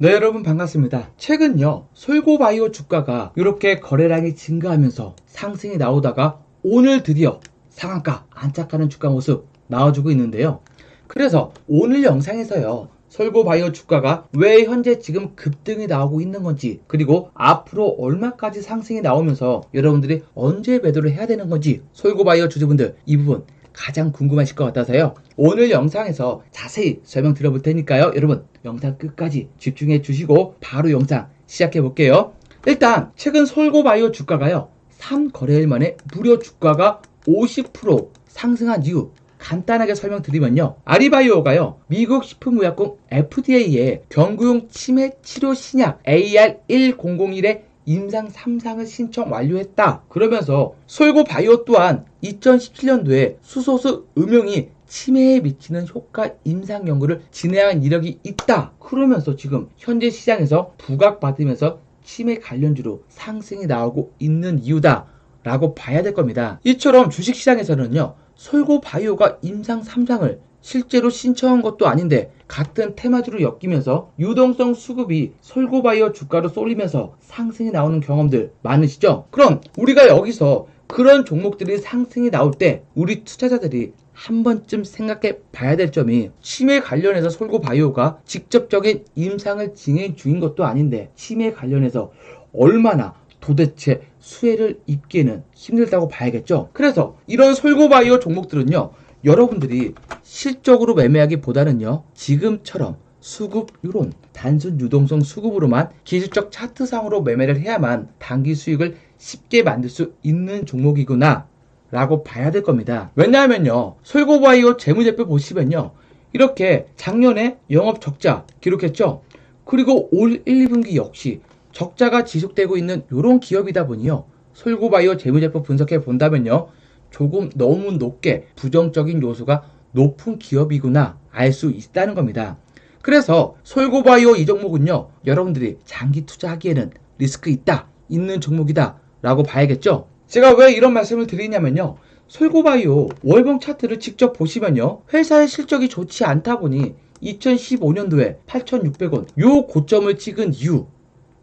네 여러분 반갑습니다. 최근요 솔고바이오 주가가 이렇게 거래량이 증가하면서 상승이 나오다가 오늘 드디어 상한가 안착하는 주가 모습 나와주고 있는데요. 그래서 오늘 영상에서요 솔고바이오 주가가 왜 현재 지금 급등이 나오고 있는 건지 그리고 앞으로 얼마까지 상승이 나오면서 여러분들이 언제 매도를 해야 되는 건지 솔고바이오 주주분들 이 부분 가장 궁금하실 것 같아서요. 오늘 영상에서 자세히 설명 드려볼 테니까요. 여러분 영상 끝까지 집중해 주시고 바로 영상 시작해 볼게요. 일단 최근 솔고바이오 주가가요. 3거래일 만에 무려 주가가 50% 상승한 이유 간단하게 설명드리면요. 아리바이오가요. 미국 식품의약품 FDA에 경구용 치매 치료 신약 AR1001의 임상 3상을 신청 완료했다. 그러면서 솔고 바이오 또한 2017년도에 수소수 음용이 치매에 미치는 효과 임상 연구를 진행한 이력이 있다. 그러면서 지금 현재 시장에서 부각받으면서 치매 관련주로 상승이 나오고 있는 이유다. 라고 봐야 될 겁니다. 이처럼 주식시장에서는요, 솔고 바이오가 임상 3상을 실제로 신청한 것도 아닌데 같은 테마주로 엮이면서 유동성 수급이 솔고바이오 주가로 쏠리면서 상승이 나오는 경험들 많으시죠? 그럼 우리가 여기서 그런 종목들이 상승이 나올 때 우리 투자자들이 한 번쯤 생각해 봐야 될 점이 치매 관련해서 솔고 바이오가 직접적인 임상을 진행 중인 것도 아닌데 치매 관련해서 얼마나 도대체 수혜를 입기에는 힘들다고 봐야겠죠. 그래서 이런 솔고 바이오 종목들은요. 여러분들이 실적으로 매매하기보다는요. 지금처럼 수급 이론 단순 유동성 수급으로만 기술적 차트상으로 매매를 해야만 단기 수익을 쉽게 만들 수 있는 종목이구나 라고 봐야 될 겁니다. 왜냐하면요. 솔고바이오 재무제표 보시면요. 이렇게 작년에 영업 적자 기록했죠. 그리고 올 1, 2분기 역시 적자가 지속되고 있는 이런 기업이다 보니요. 솔고바이오 재무제표 분석해 본다면요. 조금 너무 높게 부정적인 요소가 높은 기업이구나 알 수 있다는 겁니다. 그래서 솔고바이오 이 종목은요. 여러분들이 장기 투자하기에는 리스크 있다. 있는 종목이다. 라고 봐야겠죠. 제가 왜 이런 말씀을 드리냐면요. 솔고바이오 월봉 차트를 직접 보시면요. 회사의 실적이 좋지 않다 보니 2015년도에 8,600원 요 고점을 찍은 이후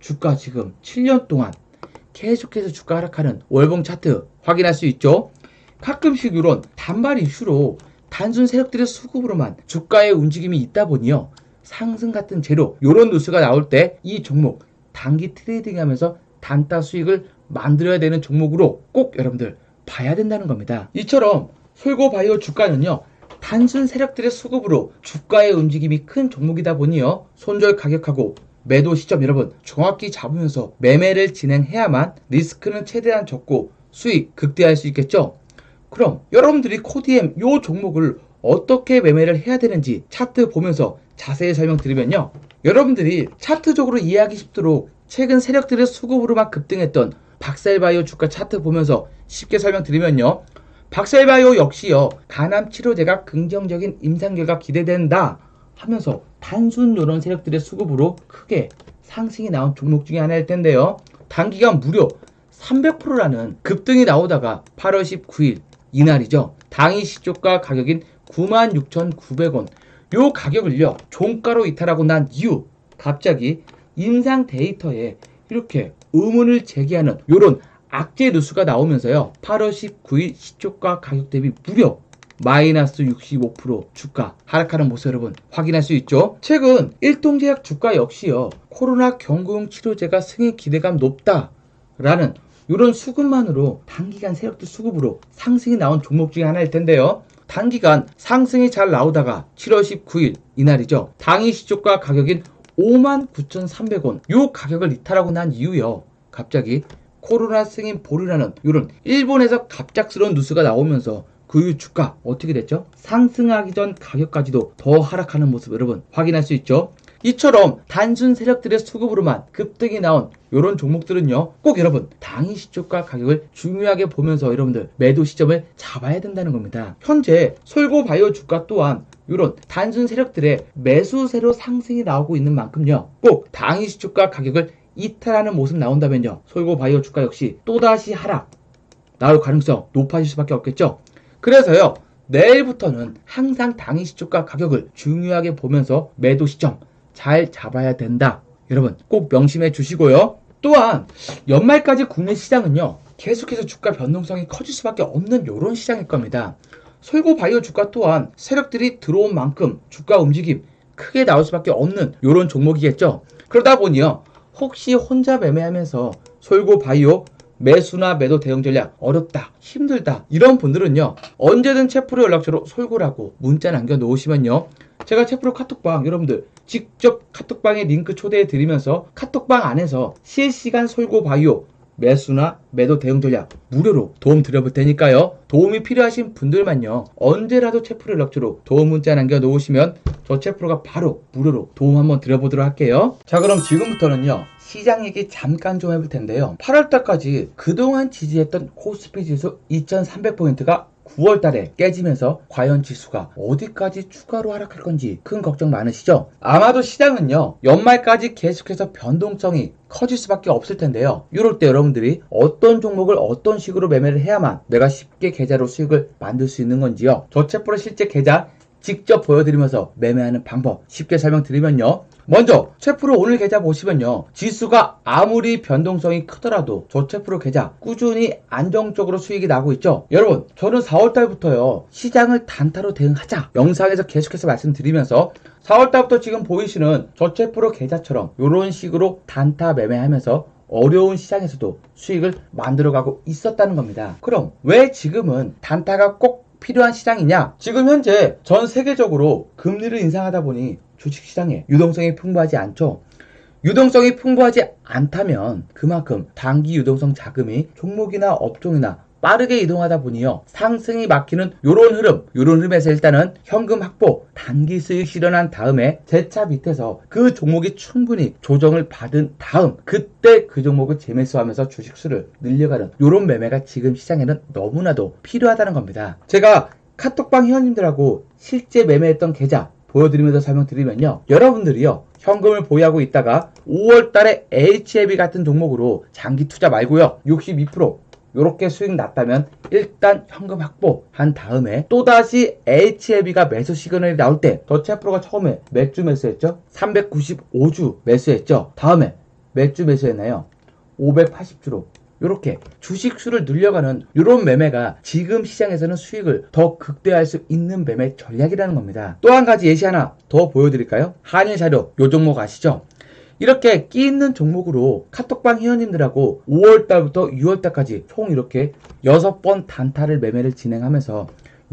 주가 지금 7년 동안 계속해서 주가 하락하는 월봉 차트 확인할 수 있죠. 가끔씩 이런 단발 이슈로 단순 세력들의 수급으로만 주가의 움직임이 있다 보니요. 상승 같은 재료 이런 뉴스가 나올 때 이 종목 단기 트레이딩 하면서 단타 수익을 만들어야 되는 종목으로 꼭 여러분들 봐야 된다는 겁니다. 이처럼 솔고바이오 주가는요. 단순 세력들의 수급으로 주가의 움직임이 큰 종목이다 보니요. 손절 가격하고 매도 시점 여러분 정확히 잡으면서 매매를 진행해야만 리스크는 최대한 적고 수익 극대화할 수 있겠죠? 그럼 여러분들이 코디엠 요 종목을 어떻게 매매를 해야 되는지 차트 보면서 자세히 설명드리면요. 여러분들이 차트적으로 이해하기 쉽도록 최근 세력들의 수급으로 만 급등했던 박셀바이오 주가 차트 보면서 쉽게 설명드리면요. 박셀바이오 역시요. 간암 치료제가 긍정적인 임상 결과 기대된다 하면서 단순 요런 세력들의 수급으로 크게 상승이 나온 종목 중에 하나일 텐데요. 단기간 무려 300%라는 급등이 나오다가 8월 19일 이날이죠. 당일 시초가 가격인 96,900원. 요 가격을요. 종가로 이탈하고 난 이후 갑자기 임상 데이터에 이렇게 의문을 제기하는 요런 악재 뉴스가 나오면서요. 8월 19일 시초가 가격 대비 무려 마이너스 65% 주가 하락하는 모습 여러분 확인할 수 있죠. 최근 일동제약 주가 역시요. 코로나 경구용 치료제가 승인 기대감 높다라는 이런 수급만으로 단기간 세력들 수급으로 상승이 나온 종목 중에 하나일 텐데요. 단기간 상승이 잘 나오다가 7월 19일 이날이죠. 당일 시초가 가격인 59,300원 요 가격을 이탈하고 난 이후요. 갑자기 코로나 승인 보류라는 이런 일본에서 갑작스러운 뉴스가 나오면서 그 이후 주가 어떻게 됐죠? 상승하기 전 가격까지도 더 하락하는 모습 여러분 확인할 수 있죠. 이처럼 단순 세력들의 수급으로만 급등이 나온 이런 종목들은요 꼭 여러분 당일 시초가 가격을 중요하게 보면서 여러분들 매도 시점을 잡아야 된다는 겁니다. 현재 솔고바이오 주가 또한 이런 단순 세력들의 매수세로 상승이 나오고 있는 만큼요 꼭 당일 시초가 가격을 이탈하는 모습 나온다면요 솔고바이오 주가 역시 또다시 하락 나올 가능성 높아질 수밖에 없겠죠? 그래서요 내일부터는 항상 당일 시초가 가격을 중요하게 보면서 매도 시점 잘 잡아야 된다. 여러분 꼭 명심해 주시고요. 또한 연말까지 국내 시장은요. 계속해서 주가 변동성이 커질 수밖에 없는 이런 시장일 겁니다. 솔고 바이오 주가 또한 세력들이 들어온 만큼 주가 움직임 크게 나올 수밖에 없는 이런 종목이겠죠. 그러다 보니요. 혹시 혼자 매매하면서 솔고 바이오 매수나 매도 대응 전략 어렵다 힘들다 이런 분들은요 언제든 채프로 연락처로 솔고라고 문자 남겨 놓으시면요 제가 채프로 카톡방 여러분들 직접 카톡방에 링크 초대해 드리면서 카톡방 안에서 실시간 솔고 바이오 매수나 매도 대응 전략 무료로 도움 드려볼 테니까요. 도움이 필요하신 분들만요. 언제라도 채프로 연락처로 도움 문자 남겨 놓으시면 저 채프로가 바로 무료로 도움 한번 드려보도록 할게요. 자 그럼 지금부터는요. 시장 얘기 잠깐 좀 해볼 텐데요. 8월달까지 그동안 지지했던 코스피 지수 2300포인트가 9월 달에 깨지면서 과연 지수가 어디까지 추가로 하락할 건지 큰 걱정 많으시죠? 아마도 시장은요, 연말까지 계속해서 변동성이 커질 수밖에 없을 텐데요. 이럴 때 여러분들이 어떤 종목을 어떤 식으로 매매를 해야만 내가 쉽게 계좌로 수익을 만들 수 있는 건지요. 저체프로 실제 계좌 직접 보여드리면서 매매하는 방법 쉽게 설명드리면요. 먼저 채프로 오늘 계좌 보시면요. 지수가 아무리 변동성이 크더라도 저 채프로 계좌 꾸준히 안정적으로 수익이 나고 있죠. 여러분 저는 4월달부터요. 시장을 단타로 대응하자 영상에서 계속해서 말씀드리면서 4월달부터 지금 보이시는 저 채프로 계좌처럼 이런 식으로 단타 매매하면서 어려운 시장에서도 수익을 만들어가고 있었다는 겁니다. 그럼 왜 지금은 단타가 꼭 필요한 시장이냐? 지금 현재 전 세계적으로 금리를 인상하다 보니 주식시장에 유동성이 풍부하지 않죠. 유동성이 풍부하지 않다면 그만큼 단기 유동성 자금이 종목이나 업종이나 빠르게 이동하다 보니요 상승이 막히는 요런 흐름 요런 흐름에서 일단은 현금 확보 단기 수익 실현한 다음에 재차 밑에서 그 종목이 충분히 조정을 받은 다음 그때 그 종목을 재매수하면서 주식 수를 늘려가는 요런 매매가 지금 시장에는 너무나도 필요하다는 겁니다 제가 카톡방 회원님들하고 실제 매매했던 계좌 보여드리면서 설명드리면요 여러분들이요 현금을 보유하고 있다가 5월 달에 HLB 같은 종목으로 장기 투자 말고요 62% 요렇게 수익 났다면 일단 현금 확보한 다음에 또다시 HLB가 매수 시그널이 나올 때 더체프로가 처음에 몇 주 매수했죠? 395주 매수했죠? 다음에 몇 주 매수했나요? 580주로 요렇게 주식 수를 늘려가는 요런 매매가 지금 시장에서는 수익을 더 극대화할 수 있는 매매 전략이라는 겁니다. 또 한 가지 예시 하나 더 보여드릴까요? 한일 자료 요 종목 아시죠? 이렇게 끼 있는 종목으로 카톡방 회원님들하고 5월달부터 6월달까지 총 이렇게 6번 단타를 매매를 진행하면서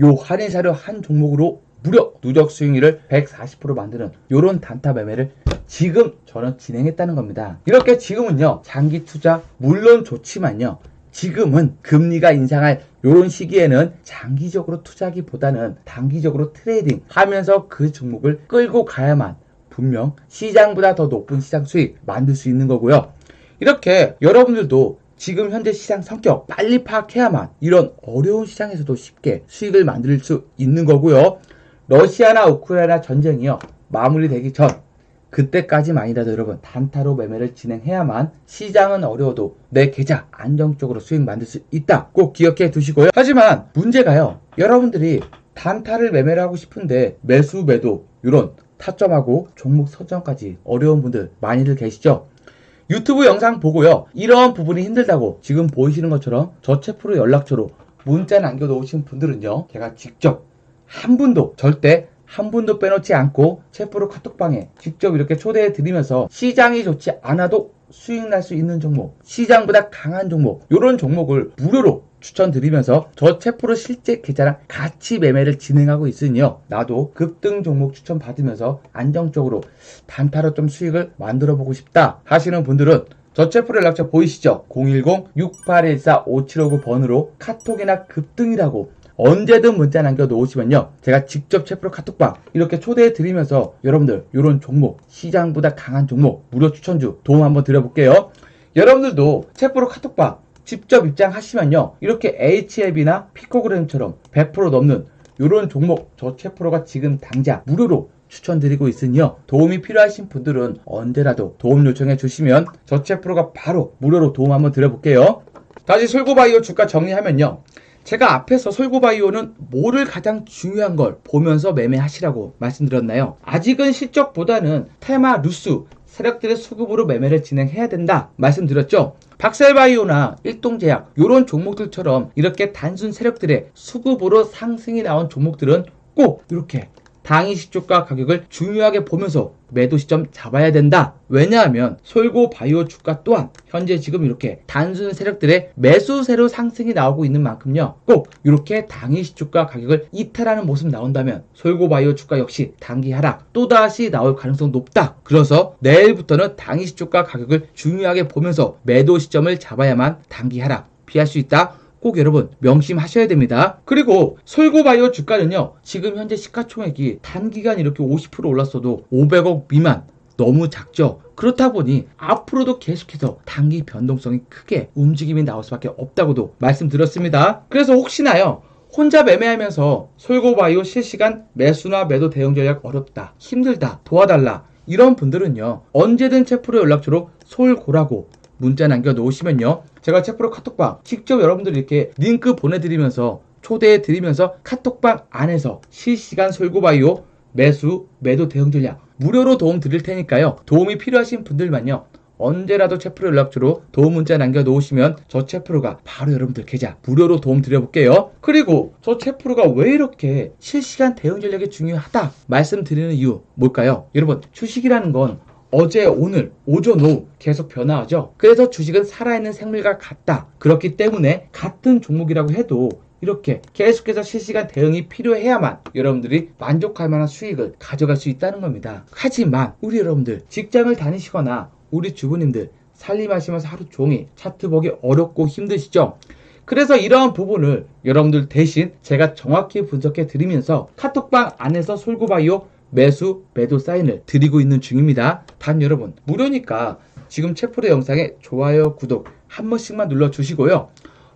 요 할인 사료 한 종목으로 무려 누적 수익률을 140% 만드는 요런 단타 매매를 지금 저는 진행했다는 겁니다. 이렇게 지금은요, 장기 투자 물론 좋지만요, 지금은 금리가 인상할 요런 시기에는 장기적으로 투자기보다는 단기적으로 트레이딩 하면서 그 종목을 끌고 가야만 분명 시장보다 더 높은 시장 수익 만들 수 있는 거고요. 이렇게 여러분들도 지금 현재 시장 성격 빨리 파악해야만 이런 어려운 시장에서도 쉽게 수익을 만들 수 있는 거고요. 러시아나 우크라이나 전쟁이요. 마무리되기 전 그때까지만이라도 여러분 단타로 매매를 진행해야만 시장은 어려워도 내 계좌 안정적으로 수익 만들 수 있다. 꼭 기억해 두시고요. 하지만 문제가요. 여러분들이 단타를 매매를 하고 싶은데 매수 매도 이런 타점하고 종목 설정까지 어려운 분들 많이들 계시죠? 유튜브 영상 보고요. 이런 부분이 힘들다고 지금 보이시는 것처럼 저체프로 연락처로 문자 남겨놓으신 분들은요. 제가 직접 한 분도 절대 한 분도 빼놓지 않고 체프로 카톡방에 직접 이렇게 초대해 드리면서 시장이 좋지 않아도 수익 날 수 있는 종목, 시장보다 강한 종목, 이런 종목을 무료로 추천드리면서 저 체프로 실제 계좌랑 같이 매매를 진행하고 있으니요. 나도 급등 종목 추천 받으면서 안정적으로 단타로 좀 수익을 만들어 보고 싶다 하시는 분들은 저 체프로 연락처 보이시죠? 010-6814-5759번으로 카톡이나 급등이라고 언제든 문자 남겨 놓으시면요. 제가 직접 체프로 카톡방 이렇게 초대해 드리면서 여러분들 이런 종목, 시장보다 강한 종목 무료 추천주 도움 한번 드려볼게요. 여러분들도 체프로 카톡방 직접 입장하시면요. 이렇게 HLB나 피코그램처럼 100% 넘는 이런 종목 저 체프로가 지금 당장 무료로 추천드리고 있으니요. 도움이 필요하신 분들은 언제라도 도움 요청해 주시면 저 체 프로가 바로 무료로 도움 한번 드려볼게요. 다시 솔고바이오 주가 정리하면요. 제가 앞에서 솔고바이오는 뭐를 가장 중요한 걸 보면서 매매하시라고 말씀드렸나요? 아직은 실적보다는 테마, 루스, 세력들의 수급으로 매매를 진행해야 된다 말씀드렸죠. 박셀바이오나 일동제약 이런 종목들처럼 이렇게 단순 세력들의 수급으로 상승이 나온 종목들은 꼭 이렇게 당일 시초가 가격을 중요하게 보면서 매도 시점 잡아야 된다. 왜냐하면 솔고 바이오 주가 또한 현재 지금 이렇게 단순 세력들의 매수세로 상승이 나오고 있는 만큼요. 꼭 이렇게 당일 시초가 가격을 이탈하는 모습 나온다면 솔고 바이오 주가 역시 단기 하락 또다시 나올 가능성 높다. 그래서 내일부터는 당일 시초가 가격을 중요하게 보면서 매도 시점을 잡아야만 단기 하락 피할 수 있다. 꼭 여러분 명심하셔야 됩니다. 그리고 솔고바이오 주가는요, 지금 현재 시가총액이 단기간 이렇게 50% 올랐어도 500억 미만 너무 작죠. 그렇다 보니 앞으로도 계속해서 단기 변동성이 크게 움직임이 나올 수밖에 없다고도 말씀드렸습니다. 그래서 혹시나요, 혼자 매매하면서 솔고바이오 실시간 매수나 매도 대응 전략 어렵다, 힘들다, 도와달라 이런 분들은요 언제든 채프로 연락처로 솔고라고 문자 남겨 놓으시면요 제가 채프로 카톡방 직접 여러분들 이렇게 링크 보내드리면서 초대해 드리면서 카톡방 안에서 실시간 솔고바이오 매수 매도 대응 전략 무료로 도움 드릴 테니까요 도움이 필요하신 분들만요 언제라도 채프로 연락처로 도움 문자 남겨 놓으시면 저 채프로가 바로 여러분들 계좌 무료로 도움 드려볼게요. 그리고 저 채프로가 왜 이렇게 실시간 대응 전략이 중요하다 말씀드리는 이유 뭘까요? 여러분 주식이라는 건 어제 오늘 오전 오후 계속 변화하죠. 그래서 주식은 살아있는 생물과 같다. 그렇기 때문에 같은 종목이라고 해도 이렇게 계속해서 실시간 대응이 필요해야만 여러분들이 만족할 만한 수익을 가져갈 수 있다는 겁니다. 하지만 우리 여러분들 직장을 다니시거나 우리 주부님들 살림하시면서 하루 종일 차트 보기 어렵고 힘드시죠? 그래서 이러한 부분을 여러분들 대신 제가 정확히 분석해 드리면서 카톡방 안에서 솔고바이오 매수 매도 사인을 드리고 있는 중입니다. 단 여러분 무료니까 지금 채플의 영상에 좋아요 구독 한 번씩만 눌러 주시고요.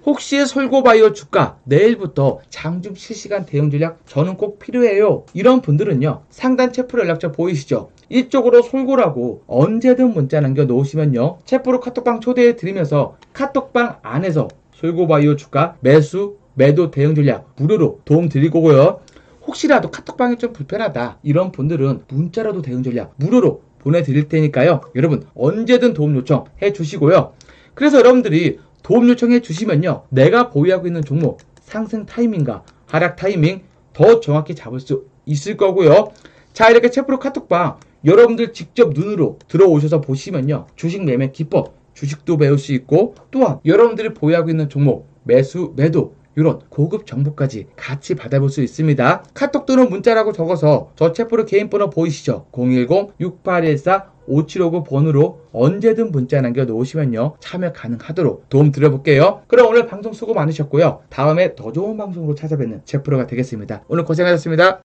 혹시 솔고바이오 주가 내일부터 장중 실시간 대응 전략 저는 꼭 필요해요. 이런 분들은요. 상단 채플 연락처 보이시죠? 이쪽으로 솔고라고 언제든 문자 남겨 놓으시면요. 채플로 카톡방 초대해 드리면서 카톡방 안에서 솔고바이오 주가 매수 매도 대응 전략 무료로 도움 드리고요. 혹시라도 카톡방이 좀 불편하다 이런 분들은 문자라도 대응 전략 무료로 보내드릴 테니까요. 여러분 언제든 도움 요청해 주시고요. 그래서 여러분들이 도움 요청해 주시면요. 내가 보유하고 있는 종목 상승 타이밍과 하락 타이밍 더 정확히 잡을 수 있을 거고요. 자 이렇게 채프로 카톡방 여러분들 직접 눈으로 들어오셔서 보시면요. 주식 매매 기법 주식도 배울 수 있고 또한 여러분들이 보유하고 있는 종목 매수 매도 이런 고급 정보까지 같이 받아볼 수 있습니다. 카톡 또는 문자라고 적어서 저 채프로 개인 번호 보이시죠? 010-6814-5759 번호로 언제든 문자 남겨 놓으시면요. 참여 가능하도록 도움 드려볼게요. 그럼 오늘 방송 수고 많으셨고요. 다음에 더 좋은 방송으로 찾아뵙는 제프로가 되겠습니다. 오늘 고생하셨습니다.